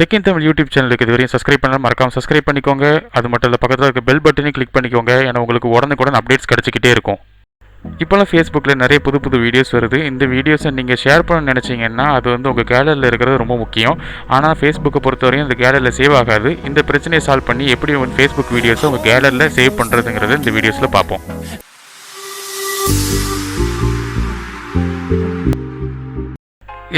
Tech இன் Tamil YouTube சேனலுக்கு இது வரையும் சப்ஸ்கிரைப் பண்ணலாம் மறக்காம சப்ஸ்கிரைப் பண்ணிக்கோங்க. அது மட்டும் இல்லை பக்கத்தில் இருக்க பெல் பட்டனையும் கிளிக் பண்ணிக்கோங்க. ஏன்னா உங்களுக்கு உடனுக்குடன் அப்டேட்ஸ் கிடச்சிக்கிட்டே இருக்கும். இப்போல்லாம் ஃபேஸ்புக்கில் நிறைய புது புது வீடியோஸ் வருது. இந்த வீடியோஸை நீங்கள் ஷேர் பண்ண நினச்சிங்கன்னா அது வந்து உங்கள் கேலரியில் இருக்கிறது ரொம்ப முக்கியம். ஆனால் ஃபேஸ்புக்கை பொறுத்தவரையும் இந்த கேலரியில் சேவ் ஆகாது. இந்த பிரச்சனையை சால்வ் பண்ணி எப்படி உங்கள் ஃபேஸ்புக் வீடியோஸை உங்கள் கேலரியில் சேவ் பண்ணுறதுங்கிறத இந்த வீடியோஸில் பார்ப்போம்.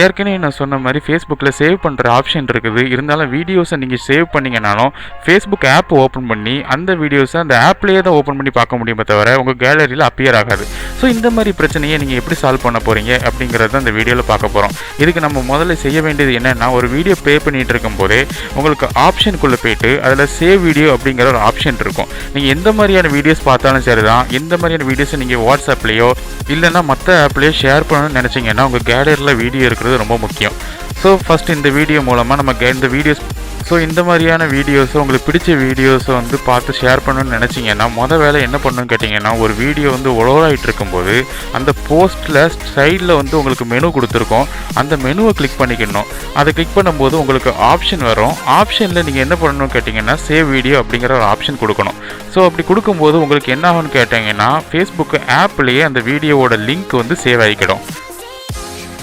ஏற்கனவே நான் சொன்ன மாதிரி ஃபேஸ்புக்கில் சேவ் பண்ணுற ஆப்ஷன் இருக்குது. இருந்தாலும் வீடியோஸை நீங்கள் சேவ் பண்ணிங்கனாலும் ஃபேஸ்புக் ஆப் ஓப்பன் பண்ணி அந்த வீடியோஸை அந்த ஆப்லேயே தான் ஓப்பன் பண்ணி பார்க்க முடியுமே தவிர உங்கள் கேலரியில் அப்பியர் ஆகாது. ஸோ இந்த மாதிரி பிரச்சனையை நீங்கள் எப்படி சால்வ் பண்ண போகிறீங்க அப்படிங்கிறத இந்த வீடியோவில் பார்க்க போகிறோம் இதுக்கு நம்ம முதல்ல செய்ய வேண்டியது என்னென்னா ஒரு வீடியோ ப்ளே பண்ணிகிட்டு இருக்கும்போதே உங்களுக்கு ஆப்ஷனுக்குள்ளே போயிட்டு அதில் சேவ் வீடியோ அப்படிங்கிற ஒரு ஆப்ஷன் இருக்கும். நீங்கள் எந்த மாதிரியான வீடியோஸ் பார்த்தாலும் சரி தான் எந்த மாதிரியான வீடியோஸை நீங்கள் வாட்ஸ்அப்லேயோ இல்லைன்னா மற்ற ஆப்லேயோ ஷேர் பண்ணணும்னு நினச்சிங்கன்னா உங்கள் கேலரியில் வீடியோ இருக்கிறது ரொம்ப முக்கியம். ஸோ ஃபஸ்ட் இந்த வீடியோ மூலமாக நம்ம இந்த வீடியோஸ் ஸோ இந்த மாதிரியான வீடியோஸை உங்களுக்கு பிடிச்ச வீடியோஸை வந்து பார்த்து ஷேர் பண்ணணும்னு நினச்சிங்கன்னா மொதல் வேலை என்ன பண்ணணும்னு கேட்டிங்கன்னா ஒரு வீடியோ வந்து உழவாயிட்டு இருக்கும்போது அந்த போஸ்ட்டில் சைடில் வந்து உங்களுக்கு மெனு கொடுத்துருக்கோம். அந்த மெனுவை கிளிக் பண்ணிக்கணும். அதை கிளிக் பண்ணும்போது உங்களுக்கு ஆப்ஷன் வரும். ஆப்ஷனில் நீங்கள் என்ன பண்ணணும்னு கேட்டிங்கன்னா சேவ் வீடியோ அப்படிங்கிற ஒரு ஆப்ஷன் கொடுக்கணும். ஸோ அப்படி கொடுக்கும்போது உங்களுக்கு என்ன ஆகும்னு கேட்டிங்கன்னா ஃபேஸ்புக் ஆப்லேயே அந்த வீடியோவோட லிங்க் வந்து சேவ் ஆகிக்கிடும்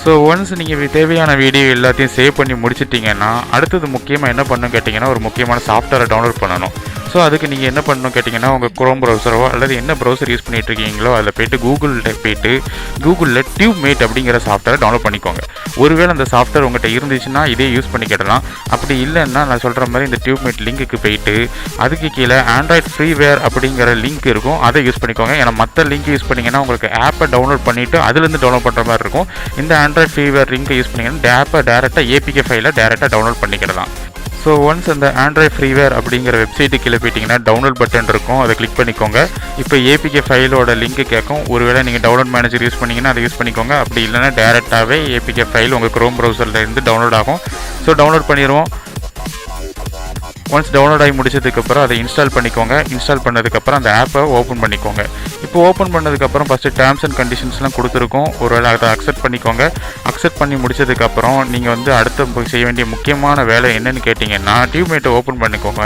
ஸோ ஒன்ஸ் நீங்கள் தேவையான வீடியோ எல்லாத்தையும் சேவ் பண்ணி முடிச்சிட்டிங்கன்னா அடுத்தது முக்கியமாக என்ன பண்ணணும் கேட்டிங்கன்னா ஒரு முக்கியமான சாஃப்ட்வேரை டவுன்லோட் பண்ணணும். ஸோ அதுக்கு நீங்கள் என்ன பண்ணணும் கேட்டிங்கன்னா உங்கள் குரோம் ப்ரௌசரோ அல்லது என்ன ப்ரௌசர் யூஸ் பண்ணிகிட்டு இருக்கீங்களோ அதில் போயிட்டு கூகுளில் போயிட்டு கூகுளில் டியூப் மேட் அப்படிங்கிற சாஃப்ட்வேரை டவுன்லோட் பண்ணிக்கோங்க. ஒருவேளை அந்த சாஃப்ட்வேர் உங்கள்கிட்ட இருந்துச்சுன்னா இதே யூஸ் பண்ணிக்கிடலாம் அப்படி இல்லைன்னா நான் சொல்கிற மாதிரி இந்த டியூப் மேட் லிங்க்குக்கு போயிட்டு அதுக்கு கீழே ஆண்ட்ராய்ட் ஃப்ரீவேர் அப்படிங்கிற லிங்க் இருக்கும். அதை யூஸ் பண்ணிக்கோங்க. ஏன்னா மற்ற லிங்க் யூஸ் பண்ணிங்கன்னா உங்களுக்கு ஆப்பை டவுன்லோட் பண்ணிவிட்டு அதுலேருந்து டவுன்லோட் பண்ணுற மாதிரி இருக்கும். இந்த ஆண்ட்ராய்ட் ஃப்ரீவேர் லிங்க்கை யூஸ் பண்ணிங்கன்னா டேப்பை டேரெக்டாக ஏபிகே ஃபைலை டேரெக்டாக டவுன்லோட் பண்ணிக்கிடலாம். ஸோ ஒன்ஸ் அந்த ஆண்ட்ராய்ட் ஃப்ரீவேர் அப்படிங்கிற வெப்சைட்டு கீழே போயிட்டீங்கன்னா டவுன்லோட் பட்டன் இருக்கும். அதை கிளிக் பண்ணிக்கோங்க. இப்போ ஏபிகே ஃபைலோட லிங்க் கேட்கும் ஒருவேளை நீங்கள் டவுன்லோட் மேனேஜர் யூஸ் பண்ணீங்கன்னா அதை யூஸ் பண்ணிக்கோங்க. அப்படி இல்லைன்னா டேரெக்டாகவே ஏபிகே ஃபைல் உங்கள் க்ரோம் ப்ரௌசரில் இருந்து டவுன்லோட் ஆகும். ஸோ டவுன்லோட் பண்ணிடுவோம் ஒன்ஸ் டவுன்லோட் ஆகி முடிச்சதுக்கப்புறம் அதை இன்ஸ்டால் பண்ணிக்கோங்க. இன்ஸ்டால் பண்ணதுக்கப்புறம் அந்த ஆப்பை ஓப்பன் பண்ணிக்கோங்க. இப்போ ஓப்பன் பண்ணதுக்கப்புறம் ஃபஸ்ட்டு டேர்ம்ஸ் அண்ட் கண்டிஷன்ஸ்லாம் கொடுத்துருக்கோம். ஒருவேளை அதை அக்செப்ட் பண்ணிக்கோங்க. அக்செப்ட் பண்ணி முடிச்சதுக்கப்புறம் நீங்கள் வந்து அடுத்த போய் செய்ய வேண்டிய முக்கியமான வேலை என்னென்னு கேட்டிங்கன்னா டியூமேட்டை ஓப்பன் பண்ணிக்கோங்க.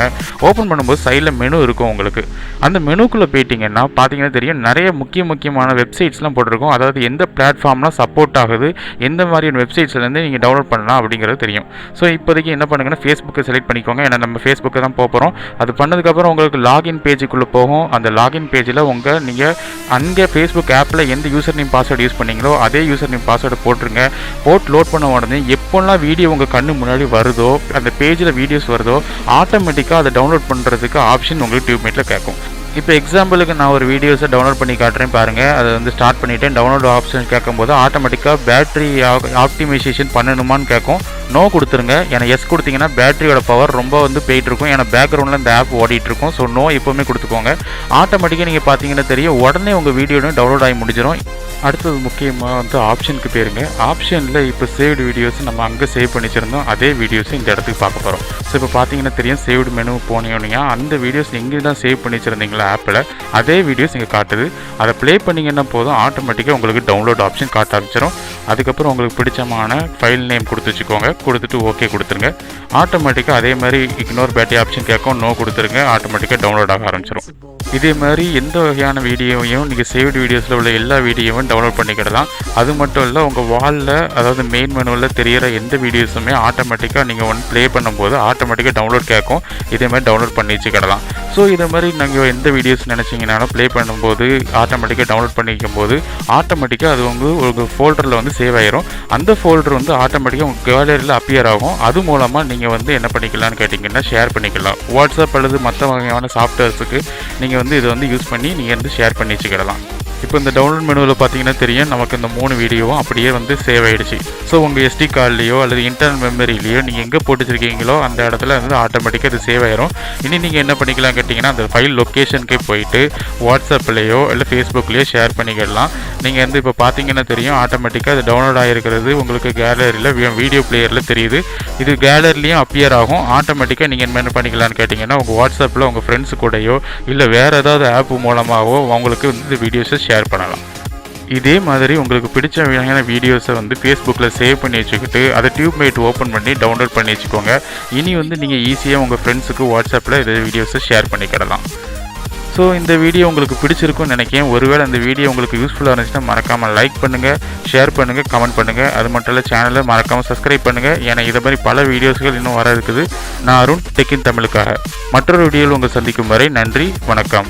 ஓப்பன் பண்ணும்போது சைடில் மெனு இருக்கும் உங்களுக்கு. அந்த மெனுக்குள்ளே போயிட்டீங்கன்னா பார்த்தீங்கன்னா தெரியும் நிறைய முக்கிய முக்கியமான வெப்சைட்ஸ்லாம் போட்டிருக்கோம். அதாவது எந்த பிளாட்ஃபார்ம்லாம் சப்போர்ட் ஆகுது எந்த மாதிரியான வெப்சைட்ஸ்லேருந்து நீங்கள் டவுன்லோட் பண்ணலாம் அப்படிங்கிறது தெரியும். ஸோ இப்போதைக்கு என்ன பண்ணுங்கன்னா ஃபேஸ்புக்கை செலக்ட் பண்ணிக்கோங்க. ஏன்னா நம்ம ஃபேஸ் ஃபேஸ்புக்கு தான் போக போகிறோம் அது பண்ணதுக்கப்புறம் உங்களுக்கு லாகின் பேஜுக்குள்ளே போகும். அந்த லாகின் பேஜில் உங்கள் நீங்கள் அங்கே ஃபேஸ்புக் ஆப்பில் எந்த யூசர் நேம் பாஸ்வேர்டு யூஸ் பண்ணீங்களோ அதே யூசர் நேம் பாஸ்வேர்டு போட்டுருங்க. போட்டு லோட் பண்ண உடனே எப்போல்லாம் வீடியோ உங்கள் கண்ணு முன்னாடி வருதோ அந்த பேஜில் வீடியோஸ் வருதோ ஆட்டோமேட்டிக்காக அதை டவுன்லோட் பண்ணுறதுக்கு ஆப்ஷன் உங்களுக்கு டியூப்மேட்டில் கேட்கும். இப்போ எக்ஸாம்பிளுக்கு நான் ஒரு வீடியோஸை டவுன்லோட் பண்ணி காட்டுறேன் பாருங்கள் அதை வந்து ஸ்டார்ட் பண்ணிவிட்டேன் டவுன்லோட் ஆப்ஷன் கேட்கும்போது ஆட்டோமேட்டிக்காக பேட்டரி ஆப்டிமைசேஷன் பண்ணணுமான்னு கேட்கும். நோ கொடுத்துருங்க. ஏன்னா எஸ் கொடுத்தீங்கன்னா பேட்டரியோட பவர் ரொம்ப வந்து போயிட்டு இருக்கும் ஏன்னா பேக்ரவுண்டில் இந்த ஆப் ஓடிட்டுருக்கும். ஸோ நோ எப்போவுமே கொடுத்துக்கோங்க. ஆட்டோமேட்டிக்காக நீங்கள் பார்த்தீங்கன்னா தெரியும். உடனே உங்கள் வீடியோடையும் டவுன்லோட் ஆகி முடிஞ்சிடும் அடுத்தது முக்கியமாக வந்து ஆப்ஷனுக்கு போயிருங்க ஆப்ஷனில் இப்போ சேவ்டு வீடியோஸ் நம்ம அங்கே சேவ் பண்ணி வச்சிருந்தோம் அதே வீடியோஸ் இந்த இடத்துக்கு பார்க்க போகிறோம் ஸோ இப்போ பார்த்தீங்கன்னா தெரியும் சேவ்டு மெனு போனீங்கன்னா அந்த வீடியோஸ் எங்கே தான் சேவ் பண்ணிச்சிருந்தீங்களா ஆப்பில் அதே வீடியோஸ் இங்கே காட்டுது. அதை ப்ளே பண்ணிங்கன்னா போதும் ஆட்டோமேட்டிக்காக உங்களுக்கு டவுன்லோட் ஆப்ஷன் காட்ட ஆரம்பிச்சிடும் அதுக்கப்புறம் உங்களுக்கு பிடிச்சமான ஃபைல் நேம் கொடுத்து வச்சுக்கோங்க. கொடுத்துட்டு ஓகே கொடுத்துருங்க. ஆட்டோமேட்டிக்காக அதே மாதிரி இக்னோர் பேட்டரி ஆப்ஷன் கேட்கும். நோ கொடுத்துருங்க. ஆட்டோமேட்டிக்காக டவுன்லோட் ஆக ஆரம்பிச்சிடும் இதே மாதிரி எந்த வகையான வீடியோவையும் நீங்கள் சேவ்டு வீடியோஸில் உள்ள எல்லா வீடியோவும் டவுன்லோட் பண்ணிக்கிடலாம். அது மட்டும் இல்லை உங்கள் வாலில் அதாவது மெயின் மெனுவில் தெரியிற எந்த வீடியோஸுமே ஆட்டோமேட்டிக்காக நீங்கள் ஒன் ப்ளே பண்ணும்போது ஆட்டோமேட்டிக்காக டவுன்லோட் கேட்கும். இதே மாதிரி டவுன்லோட் பண்ணி வச்சுக்கிடலாம். ஸோ இதே மாதிரி நீங்கள் எந்த வீடியோஸ் நினச்சிங்கனாலும் ப்ளே பண்ணும்போது ஆட்டோமேட்டிக்காக டவுன்லோட் பண்ணிக்கும் போது ஆட்டோமேட்டிக்காக அது வந்து ஒரு ஃபோல்டரில் வந்து சேவ் ஆயிரும். அந்த ஃபோல்டர் வந்து ஆட்டோமேட்டிக்காக உங்கள் கேலரியில் அப்பியர் ஆகும். அது மூலமாக நீங்கள் வந்து என்ன பண்ணிக்கலாம்னு கேட்டிங்கன்னா ஷேர் பண்ணிக்கலாம். வாட்ஸ்அப் அல்லது மற்ற வகையான சாஃப்ட்வேர்ஸுக்கு நீங்கள் வந்து இதை வந்து யூஸ் பண்ணி நீங்கள் வந்து ஷேர் பண்ணி வச்சுக்கிடலாம். இப்போ இந்த டவுன்லோட் மெனுவில் பார்த்தீங்கன்னா தெரியும். நமக்கு இந்த மூணு வீடியோவும் அப்படியே வந்து சேவ் ஆகிடுச்சு ஸோ உங்கள் எஸ்டி கார்ட்லேயோ அல்லது இன்டர்னல் மெமரிலையோ நீங்கள் எங்கே போட்டு வச்சிருக்கீங்களோ அந்த இடத்துல வந்து ஆட்டோமேட்டிக்காக அது சேவ் ஆயிரும். இனி நீங்கள் என்ன பண்ணிக்கலாம் கேட்டிங்கன்னா அந்த ஃபைல் லொக்கேஷனுக்கே போயிட்டு வாட்ஸ்அப்லேயோ இல்லை ஃபேஸ்புக்லேயோ ஷேர் பண்ணிக்கிடலாம் நீங்கள் வந்து இப்போ பார்த்தீங்கன்னா தெரியும் ஆட்டோமேட்டிக்காக அது டவுன்லோட் ஆகிருக்கிறது உங்களுக்கு கேலரியில் வீடியோ பிளேயரில் தெரியுது. இது கேலரிலையும் அப்பியர் ஆகும். ஆட்டோமேட்டிக்காக நீங்கள் என்ன பண்ணிக்கலாம்னு கேட்டிங்கன்னா உங்கள் வாட்ஸ்அப்பில் உங்கள் ஃப்ரெண்ட்ஸ் கூடயோ இல்லை வேறு ஏதாவது ஆப் மூலமாகவோ உங்களுக்கு வந்து வீடியோஸை ஷேர் பண்ணலாம். இதே மாதிரி உங்களுக்கு பிடிச்ச வகையான வீடியோஸை வந்து ஃபேஸ்புக்கில் சேவ் பண்ணி வச்சுக்கிட்டு அதை டியூப்மேட் ஓப்பன் பண்ணி டவுன்லோட் பண்ணி வச்சுக்கோங்க. இனி வந்து நீங்கள் ஈஸியாக உங்கள் ஃப்ரெண்ட்ஸுக்கு வாட்ஸ்அப்பில் இந்த வீடியோஸை ஷேர் பண்ணிக்கிடலாம். ஸோ இந்த வீடியோ உங்களுக்கு பிடிச்சிருக்கும்னு நினைக்கிறேன். ஒருவேளை இந்த வீடியோ உங்களுக்கு யூஸ்ஃபுல்லாக இருந்துச்சுன்னா மறக்காமல் லைக் பண்ணுங்கள் ஷேர் பண்ணுங்கள் கமெண்ட் பண்ணுங்கள் அது மட்டும் இல்லை சேனலை மறக்காமல் சப்ஸ்கிரைப் பண்ணுங்கள் ஏன்னா இதை மாதிரி பல வீடியோஸ்கள் இன்னும் வர இருக்குது. நான் அருண் டெக்கின் தமிழுக்காக. மற்றொரு வீடியோவில் உங்கள் சந்திக்கும் வரை நன்றி வணக்கம்.